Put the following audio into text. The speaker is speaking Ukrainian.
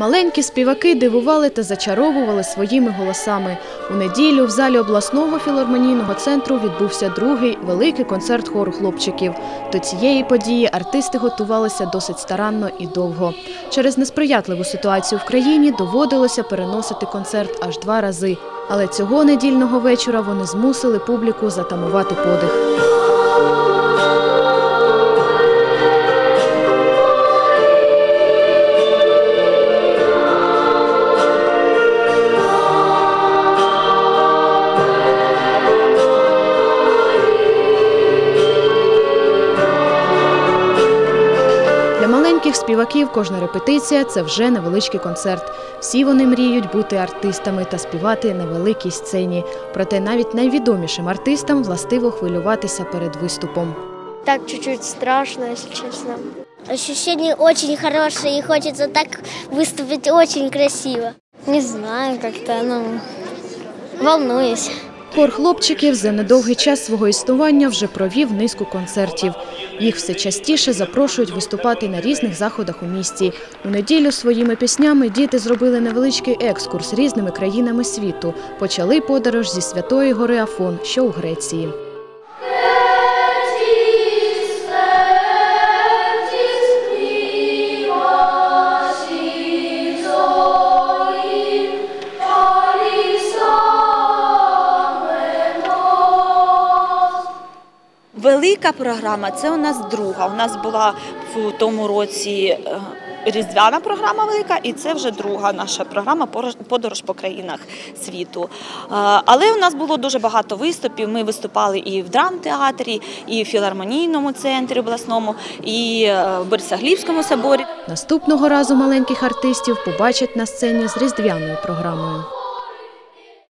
Маленькі співаки дивували та зачаровували своїми голосами. У неділю в залі обласного філармонійного центру відбувся другий великий концерт хору хлопчиків. До цієї події артисти готувалися досить старанно і довго. Через несприятливу ситуацію в країні доводилося переносити концерт аж два рази. Але цього недільного вечора вони змусили публіку затамувати подих. Маленьких співаків кожна репетиція це вже невеличкий концерт. Всі вони мріють бути артистами та співати на великій сцені. Проте навіть найвідомішим артистам властиво хвилюватися перед виступом. Так чуть-чуть страшно, если честно. Ощущения очень хорошие и хочется так выступить очень красиво. Не знаю, как-то, ну, волнуюсь. Хор хлопчиків за недовгий час свого існування вже провів низку концертів. Їх все частіше запрошують виступати на різних заходах у місті. У неділю своїми піснями діти зробили невеличкий екскурс різними країнами світу. Почали подорож зі Святої гори Афон, що у Греції. Велика програма це у нас друга. У нас була в тому році е, різдвяна програма велика, і це вже друга наша програма «Порож- подорож по країнах світу. Е, Але у нас було дуже багато виступів. Ми виступали і в драмтеатрі, і в філармонійному центрі обласному, і е, в Борисоглібському соборі. Наступного разу маленьких артистів побачать на сцені з різдвяною програмою.